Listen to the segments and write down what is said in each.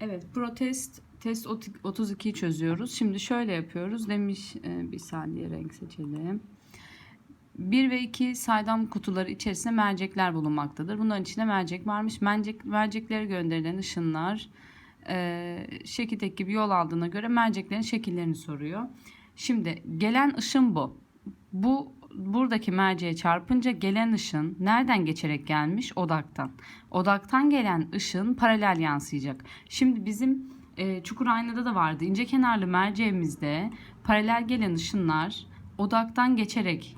Evet, protest test 32'yi çözüyoruz. Şimdi şöyle yapıyoruz. Demiş e, bir saniye renk seçelim. 1 ve 2 saydam kutuları içerisinde mercekler bulunmaktadır. Bunların içinde mercek varmış. Mercek, merceklere gönderilen ışınlar e, şekildeki gibi yol aldığına göre merceklerin şekillerini soruyor. Şimdi gelen ışın bu. Bu buradaki merceğe çarpınca gelen ışın nereden geçerek gelmiş? Odaktan. Odaktan gelen ışın paralel yansıyacak. Şimdi bizim e, çukur aynada da vardı. İnce kenarlı merceğimizde paralel gelen ışınlar odaktan geçerek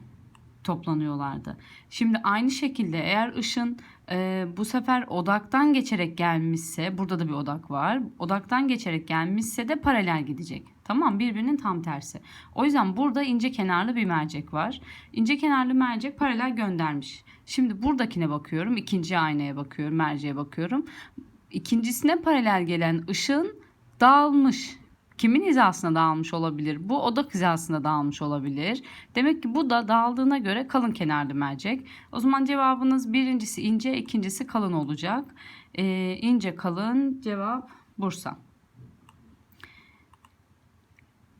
toplanıyorlardı. Şimdi aynı şekilde eğer ışın e, bu sefer odaktan geçerek gelmişse burada da bir odak var. Odaktan geçerek gelmişse de paralel gidecek. Tamam birbirinin tam tersi. O yüzden burada ince kenarlı bir mercek var. İnce kenarlı mercek paralel göndermiş. Şimdi buradakine bakıyorum. ikinci aynaya bakıyorum. Merceğe bakıyorum. İkincisine paralel gelen ışın dağılmış. Kimin hizasına dağılmış olabilir? Bu odak hizasına dağılmış olabilir. Demek ki bu da dağıldığına göre kalın kenarlı mercek. O zaman cevabınız birincisi ince, ikincisi kalın olacak. Ee, ince kalın cevap Bursa.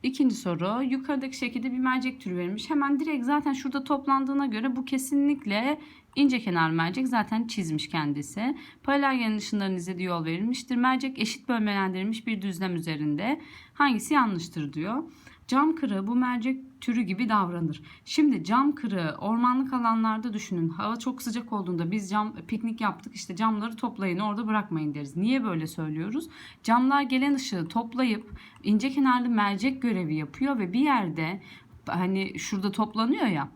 İkinci soru. Yukarıdaki şekilde bir mercek türü verilmiş. Hemen direkt zaten şurada toplandığına göre bu kesinlikle ince kenar mercek zaten çizmiş kendisi. Paralel gelen ışınların izlediği yol verilmiştir. Mercek eşit bölmelendirilmiş bir düzlem üzerinde. Hangisi yanlıştır diyor. Cam kırığı bu mercek türü gibi davranır. Şimdi cam kırığı ormanlık alanlarda düşünün. Hava çok sıcak olduğunda biz cam piknik yaptık işte camları toplayın orada bırakmayın deriz. Niye böyle söylüyoruz? Camlar gelen ışığı toplayıp ince kenarlı mercek görevi yapıyor ve bir yerde hani şurada toplanıyor ya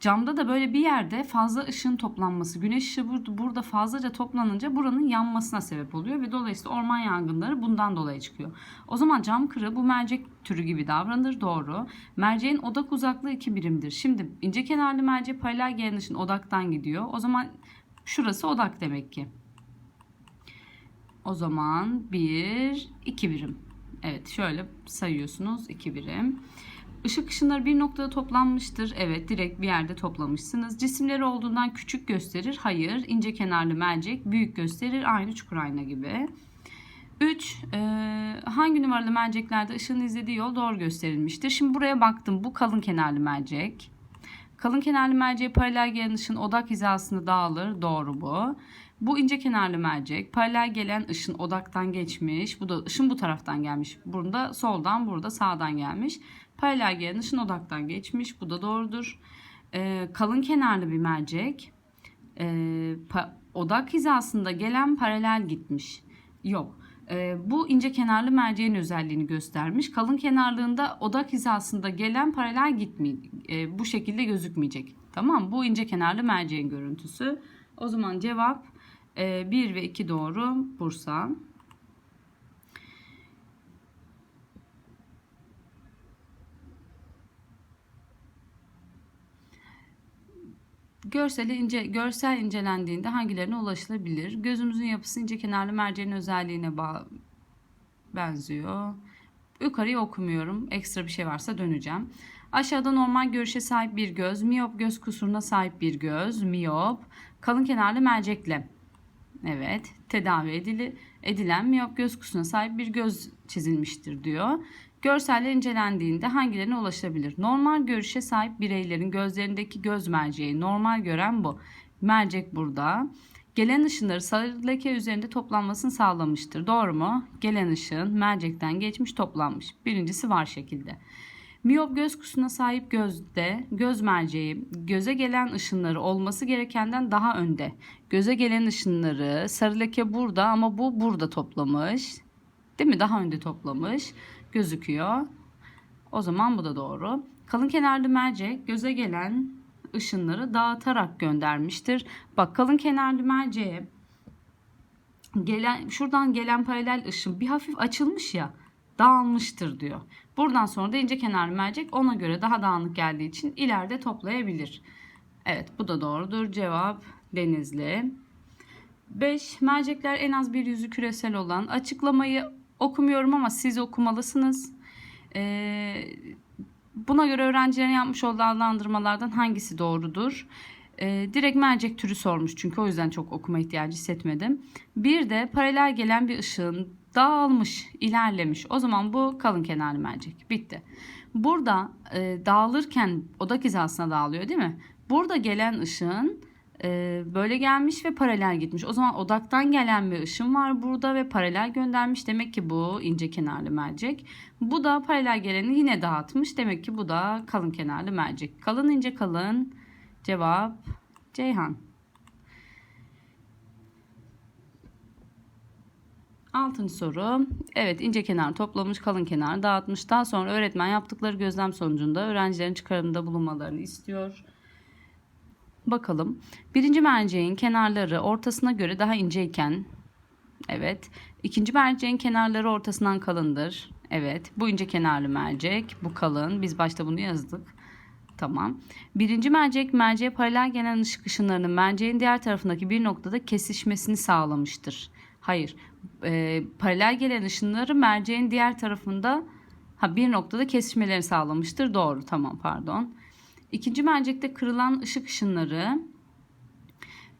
Camda da böyle bir yerde fazla ışın toplanması, güneş ışığı burada fazlaca toplanınca buranın yanmasına sebep oluyor ve dolayısıyla orman yangınları bundan dolayı çıkıyor. O zaman cam kırığı bu mercek türü gibi davranır doğru. Merceğin odak uzaklığı 2 birimdir. Şimdi ince kenarlı mercek paralel gelen ışın odaktan gidiyor. O zaman şurası odak demek ki. O zaman 1, 2 birim. Evet şöyle sayıyorsunuz 2 birim. Işık ışınları bir noktada toplanmıştır. Evet direkt bir yerde toplamışsınız. Cisimleri olduğundan küçük gösterir. Hayır. ince kenarlı mercek büyük gösterir. Aynı çukur ayna gibi. 3. E, hangi numaralı merceklerde ışığın izlediği yol doğru gösterilmiştir? Şimdi buraya baktım. Bu kalın kenarlı mercek. Kalın kenarlı merceğe paralel gelen ışın odak hizasında dağılır. Doğru bu. Bu ince kenarlı mercek. Paralel gelen ışın odaktan geçmiş. Bu da ışın bu taraftan gelmiş. Burada soldan burada sağdan gelmiş. Paralel gelen ışın odaktan geçmiş. Bu da doğrudur. Ee, kalın kenarlı bir mercek. Ee, odak hizasında gelen paralel gitmiş. Yok. Ee, bu ince kenarlı merceğin özelliğini göstermiş. Kalın kenarlığında odak hizasında gelen paralel gitmeyecek. Ee, bu şekilde gözükmeyecek. Tamam Bu ince kenarlı merceğin görüntüsü. O zaman cevap 1 e, ve 2 doğru Bursa. Görseli ince, görsel incelendiğinde hangilerine ulaşılabilir? Gözümüzün yapısı ince kenarlı merceğin özelliğine benziyor. Yukarıyı okumuyorum. Ekstra bir şey varsa döneceğim. Aşağıda normal görüşe sahip bir göz, miyop göz kusuruna sahip bir göz, miyop, kalın kenarlı mercekle. Evet, tedavi edili, edilen miyop göz kusuruna sahip bir göz çizilmiştir diyor. Görseller incelendiğinde hangilerine ulaşabilir? Normal görüşe sahip bireylerin gözlerindeki göz merceği normal gören bu. Mercek burada. Gelen ışınları sarı leke üzerinde toplanmasını sağlamıştır. Doğru mu? Gelen ışın mercekten geçmiş toplanmış. Birincisi var şekilde. Miyop göz kusuna sahip gözde göz merceği göze gelen ışınları olması gerekenden daha önde. Göze gelen ışınları sarı leke burada ama bu burada toplamış. Değil mi? Daha önde toplamış gözüküyor. O zaman bu da doğru. Kalın kenarlı mercek göze gelen ışınları dağıtarak göndermiştir. Bak kalın kenarlı merceğe gelen şuradan gelen paralel ışın bir hafif açılmış ya dağılmıştır diyor. Buradan sonra da ince kenarlı mercek ona göre daha dağınık geldiği için ileride toplayabilir. Evet bu da doğrudur. Cevap Denizli. 5. Mercekler en az bir yüzü küresel olan açıklamayı okumuyorum ama siz okumalısınız. Ee, buna göre öğrencilerin yapmış olduğu adlandırmalardan hangisi doğrudur? Ee, direkt mercek türü sormuş çünkü o yüzden çok okuma ihtiyacı hissetmedim. Bir de paralel gelen bir ışığın dağılmış, ilerlemiş. O zaman bu kalın kenarlı mercek. Bitti. Burada e, dağılırken odak hizasına dağılıyor değil mi? Burada gelen ışığın e, böyle gelmiş ve paralel gitmiş. O zaman odaktan gelen bir ışın var burada ve paralel göndermiş. Demek ki bu ince kenarlı mercek. Bu da paralel geleni yine dağıtmış. Demek ki bu da kalın kenarlı mercek. Kalın ince kalın. Cevap Ceyhan. Altıncı soru. Evet ince kenar toplamış kalın kenar dağıtmış. Daha sonra öğretmen yaptıkları gözlem sonucunda öğrencilerin çıkarımında bulunmalarını istiyor. Bakalım. Birinci merceğin kenarları ortasına göre daha inceyken evet. İkinci merceğin kenarları ortasından kalındır. Evet. Bu ince kenarlı mercek. Bu kalın. Biz başta bunu yazdık. Tamam. Birinci mercek merceğe paralel gelen ışık ışınlarının merceğin diğer tarafındaki bir noktada kesişmesini sağlamıştır. Hayır. E, paralel gelen ışınları merceğin diğer tarafında ha bir noktada kesişmelerini sağlamıştır. Doğru. Tamam pardon. İkinci mercekte kırılan ışık ışınları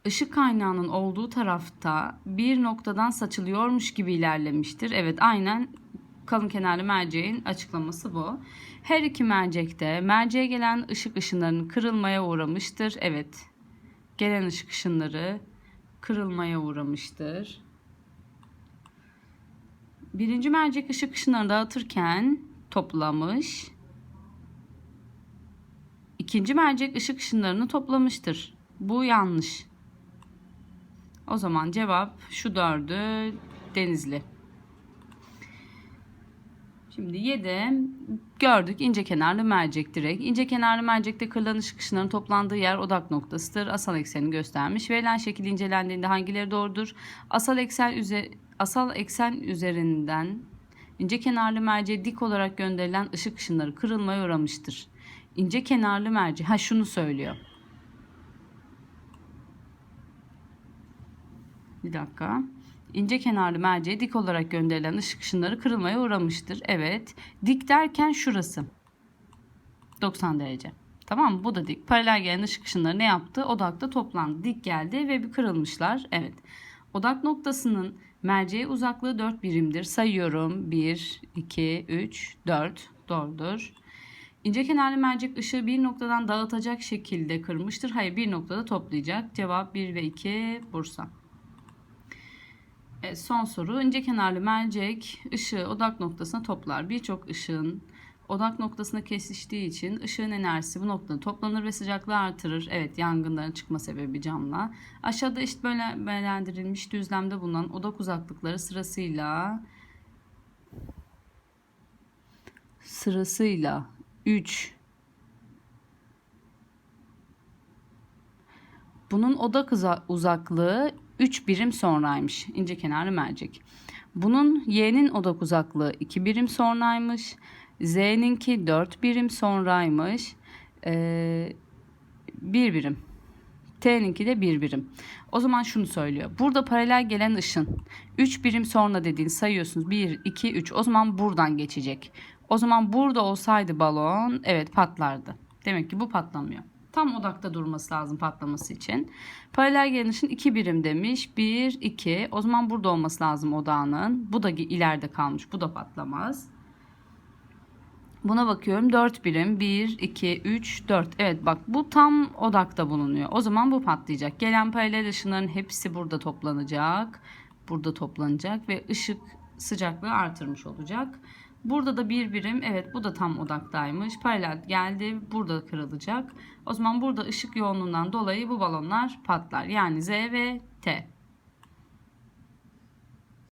ışık kaynağının olduğu tarafta bir noktadan saçılıyormuş gibi ilerlemiştir. Evet aynen kalın kenarlı merceğin açıklaması bu. Her iki mercekte merceğe gelen ışık ışınlarının kırılmaya uğramıştır. Evet gelen ışık ışınları kırılmaya uğramıştır. Birinci mercek ışık ışınlarını dağıtırken toplamış. İkinci mercek ışık ışınlarını toplamıştır. Bu yanlış. O zaman cevap şu dördü Denizli. Şimdi 7 gördük ince kenarlı mercek direkt. İnce kenarlı mercekte kırılan ışık ışınlarının toplandığı yer odak noktasıdır. Asal eksenini göstermiş. Verilen şekil incelendiğinde hangileri doğrudur? Asal eksen üzer asal eksen üzerinden ince kenarlı merceğe dik olarak gönderilen ışık ışınları kırılmaya uğramıştır. İnce kenarlı merci. Ha şunu söylüyor. Bir dakika. İnce kenarlı merceğe dik olarak gönderilen ışık ışınları kırılmaya uğramıştır. Evet. Dik derken şurası. 90 derece. Tamam mı? Bu da dik. Paralel gelen ışık ışınları ne yaptı? Odakta toplandı. Dik geldi ve bir kırılmışlar. Evet. Odak noktasının merceğe uzaklığı 4 birimdir. Sayıyorum. 1, 2, 3, 4. Doğrudur. İnce kenarlı mercek ışığı bir noktadan dağıtacak şekilde kırmıştır. Hayır bir noktada toplayacak. Cevap 1 ve 2 Bursa. Evet, son soru. İnce kenarlı mercek ışığı odak noktasına toplar. Birçok ışığın odak noktasına kesiştiği için ışığın enerjisi bu noktada toplanır ve sıcaklığı artırır. Evet yangınların çıkma sebebi camla. Aşağıda eşit bölendiririlmiş düzlemde bulunan odak uzaklıkları sırasıyla sırasıyla 3 Bunun odak uzaklığı 3 birim sonraymış. ince kenarlı mercek. Bunun y'nin odak uzaklığı 2 birim sonraymış. Z'ninki 4 birim sonraymış. Ee, 1 birim. T'ninki de 1 birim. O zaman şunu söylüyor. Burada paralel gelen ışın 3 birim sonra dediğini sayıyorsunuz. 1, 2, 3. O zaman buradan geçecek. O zaman burada olsaydı balon evet patlardı. Demek ki bu patlamıyor. Tam odakta durması lazım patlaması için. Paralel gelen ışın 2 birim demiş. 1, 2. O zaman burada olması lazım odağının. Bu da ileride kalmış. Bu da patlamaz. Buna bakıyorum 4 birim 1 2 3 4 evet bak bu tam odakta bulunuyor o zaman bu patlayacak gelen paralel ışınların hepsi burada toplanacak burada toplanacak ve ışık sıcaklığı artırmış olacak burada da bir birim evet bu da tam odaktaymış. Paralel geldi burada kırılacak. O zaman burada ışık yoğunluğundan dolayı bu balonlar patlar. Yani Z ve T